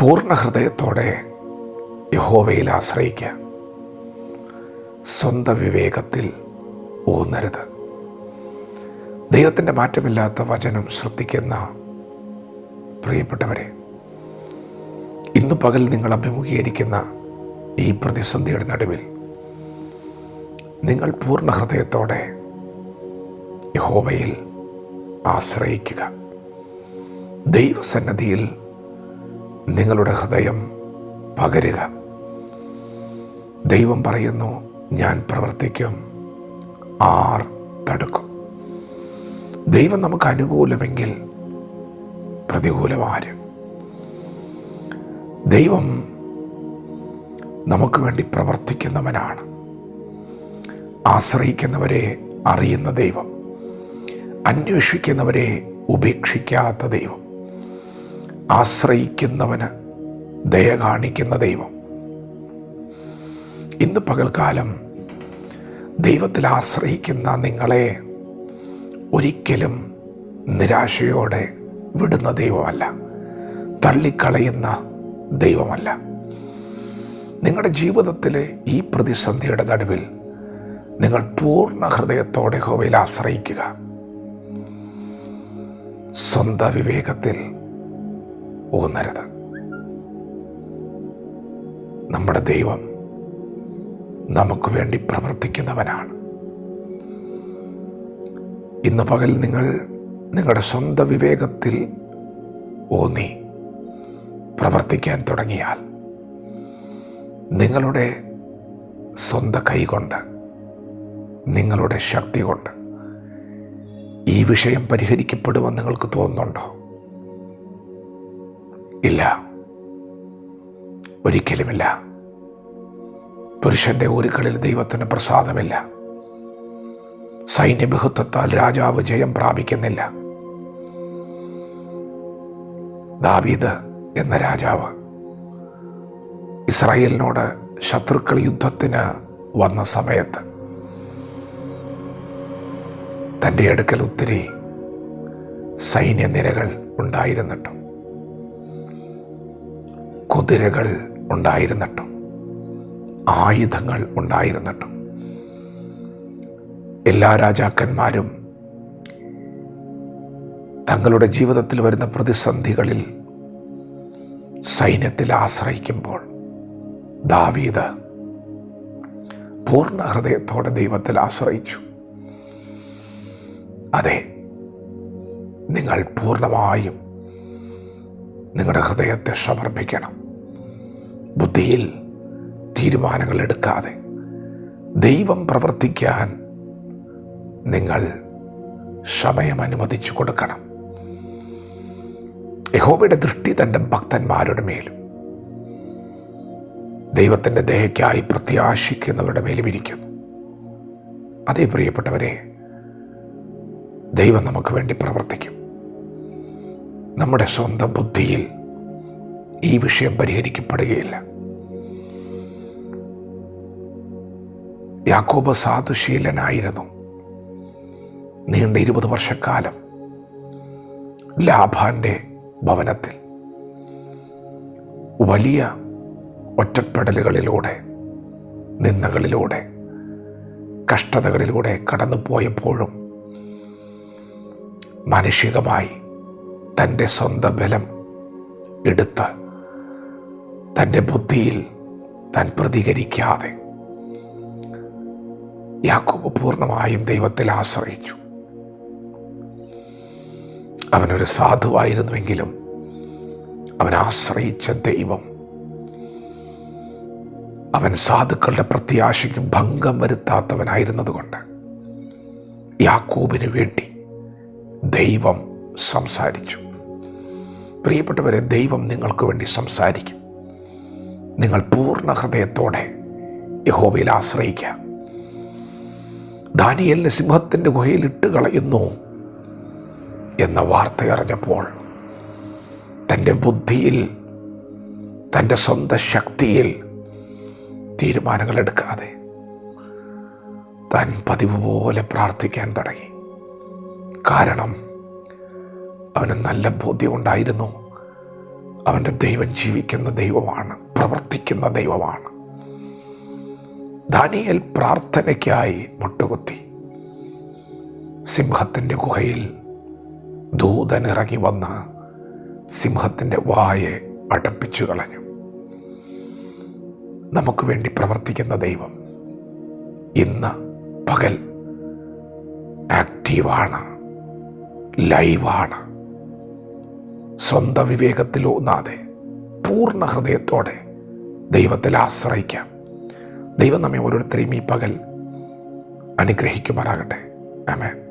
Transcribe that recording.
പൂർണ ഹൃദയത്തോടെ യഹോവയിൽ ആശ്രയിക്കുക സ്വന്തം വിവേകത്തിൽ ഊന്നരുത്. ദൈവത്തിന്റെ മാറ്റമില്ലാത്ത വചനം ശ്രദ്ധിക്കുന്ന പ്രിയപ്പെട്ടവരെ ഇന്ന് പകൽ നിങ്ങൾ അഭിമുഖീകരിക്കുന്ന ഈ പ്രതിസന്ധിയുടെ നടുവിൽ നിങ്ങൾ പൂർണ ഹൃദയത്തോടെ യഹോവയിൽ ആശ്രയിക്കുക. ദൈവസന്നദ്ധിയിൽ നിങ്ങളുടെ ഹൃദയം പകരുക. ദൈവം പറയുന്നു ഞാൻ പ്രവർത്തിക്കും. ആർ തടുക്കും. ദൈവം നമുക്ക് അനുകൂലമെങ്കിൽ പ്രതികൂലമാര്. ദൈവം നമുക്ക് വേണ്ടി പ്രവർത്തിക്കുന്നവനാണ്. ആശ്രയിക്കുന്നവരെ അറിയുന്ന ദൈവം. അന്വേഷിക്കുന്നവരെ ഉപേക്ഷിക്കാത്ത ദൈവം. ആശ്രയിക്കുന്നവന് ദയ കാണിക്കുന്ന ദൈവം. ഇന്ന് പകൽക്കാലം ദൈവത്തിൽ ആശ്രയിക്കുന്ന നിങ്ങളെ ഒരിക്കലും നിരാശയോടെ വിടുന്ന ദൈവമല്ല തള്ളിക്കളയുന്ന ദൈവമല്ല. നിങ്ങളുടെ ജീവിതത്തിലെ ഈ പ്രതിസന്ധിയുടെ നടുവിൽ നിങ്ങൾ പൂർണ ഹൃദയത്തോടെ ഹോവയിൽ ആശ്രയിക്കുക. സ്വന്തം വിവേകത്തിൽ ഊന്നരുത്. നമ്മുടെ ദൈവം നമുക്ക് വേണ്ടി പ്രവർത്തിക്കുന്നവനാണ്. ഇന്ന് പകൽ നിങ്ങൾ നിങ്ങളുടെ സ്വന്തം വിവേകത്തിൽ ഊന്നി പ്രവർത്തിക്കാൻ തുടങ്ങിയാൽ നിങ്ങളുടെ സ്വന്തം കൈകൊണ്ട് നിങ്ങളുടെ ശക്തി കൊണ്ട് ഈ വിഷയം പരിഹരിക്കപ്പെടുമെന്ന് നിങ്ങൾക്ക് തോന്നുന്നുണ്ടോ? ഇല്ല. ഒരിക്കലുമില്ല. പുരുഷന്റെ ഊരുകളിൽ ദൈവത്തിന് പ്രസാദമില്ല. സൈന്യബഹുത്വത്താൽ രാജാവ് ജയം പ്രാപിക്കുന്നില്ല. ദാവീദ് എന്ന രാജാവ് ഇസ്രായേലിനോട് ശത്രുക്കൾ യുദ്ധത്തിന് വന്ന സമയത്ത് തന്റെ അടുക്കൽ ഒത്തിരി സൈന്യനിരകൾ ഉണ്ടായിരുന്നിട്ടും കുതിരകൾ ഉണ്ടായിരുന്നിട്ടും ആയുധങ്ങൾ ഉണ്ടായിരുന്നിട്ടും. എല്ലാ രാജാക്കന്മാരും തങ്ങളുടെ ജീവിതത്തിൽ വരുന്ന പ്രതിസന്ധികളിൽ സൈന്യത്തിൽ ആശ്രയിക്കുമ്പോൾ ദാവീദ് പൂർണ ഹൃദയത്തോടെ ദൈവത്തിൽ ആശ്രയിച്ചു. അതെ നിങ്ങൾ പൂർണമായും നിങ്ങളുടെ ഹൃദയത്തെ സമർപ്പിക്കണം. ബുദ്ധിയിൽ തീരുമാനങ്ങൾ എടുക്കാതെ ദൈവം പ്രവർത്തിക്കാൻ നിങ്ങൾ സമയം അനുവദിച്ചു കൊടുക്കണം. യഹോബയുടെ ദൃഷ്ടി തന്റെ ഭക്തന്മാരുടെ മേലും ദൈവത്തിന്റെ ദയയ്ക്കായി പ്രത്യാശിക്കുന്നവരുടെ മേലും ഇരിക്കുന്നു. അതേ പ്രിയപ്പെട്ടവരെ ദൈവം നമുക്ക് വേണ്ടി പ്രവർത്തിക്കും. നമ്മുടെ സ്വന്തം ബുദ്ധിയിൽ ഈ വിഷയം പരിഹരിക്കപ്പെടുകയില്ല. യാക്കോബ് സാധുശീലനായിരുന്നു. നീണ്ട ഇരുപത് വർഷക്കാലം ലാഭാന്റെ ഭവനത്തിൽ. വലിയ ഒറ്റപ്പെടലുകളിലൂടെ നിന്ദകളിലൂടെ കഷ്ടതകളിലൂടെ കടന്നു പോയപ്പോഴും മാനുഷികമായി തന്റെ സ്വന്തം ബലം എടുത്ത് തന്റെ ബുദ്ധിയിൽ താൻ പ്രതികരിക്കാതെ യാക്കോബ് പൂർണമായും ദൈവത്തിൽ ആശ്രയിച്ചു. അവനൊരു സാധുവായിരുന്നുവെങ്കിലും അവൻ ആശ്രയിച്ച ദൈവം അവൻ സാധുക്കളുടെ പ്രത്യാശയ്ക്ക് ഭംഗം വരുത്താത്തവനായിരുന്നതുകൊണ്ട് യാക്കൂബിന് വേണ്ടി ദൈവം സംസാരിച്ചു. പ്രിയപ്പെട്ടവരെ ദൈവം നിങ്ങൾക്ക് വേണ്ടി സംസാരിക്കും. നിങ്ങൾ പൂർണ ഹൃദയത്തോടെ യഹോബയിൽ ആശ്രയിക്കുക ദാനിയലിനെ സിംഹത്തിന്റെ ഗുഹയിൽ ഇട്ട് കളയുന്നു എന്ന വാർത്ത അറിഞ്ഞപ്പോൾ തന്റെ ബുദ്ധിയിൽ തന്റെ സ്വന്തം ശക്തിയിൽ തീരുമാനങ്ങൾ എടുക്കാതെ താൻ പതിവ് പോലെ പ്രാർത്ഥിക്കാൻ തുടങ്ങി. കാരണം അവന് നല്ല ബോധ്യമുണ്ടായിരുന്നു അവന്റെ ദൈവം ജീവിക്കുന്ന ദൈവമാണ്. പ്രവർത്തിക്കുന്ന ദൈവമാണ്. ദാനിയൽ പ്രാർത്ഥനയ്ക്കായി മുട്ടുകുത്തി സിംഹത്തിന്റെ ഗുഹയിൽ ദൂതനിറങ്ങി വന്ന് സിംഹത്തിന്റെ വായെ അടപ്പിച്ചു കളഞ്ഞു. നമുക്ക് വേണ്ടി പ്രവർത്തിക്കുന്ന ദൈവം ഇന്ന് പകൽ ആക്റ്റീവാണ് ലൈവാണ്. സ്വന്തം വിവേകത്തിലൂന്നാതെ പൂർണ ഹൃദയത്തോടെ ദൈവത്തിൽ ആശ്രയിക്കാം. ദൈവം നമ്മെ ഓരോരുത്തരെയും ഈ പകൽ അനുഗ്രഹിക്കുമാറാകട്ടെ. ആമേൻ.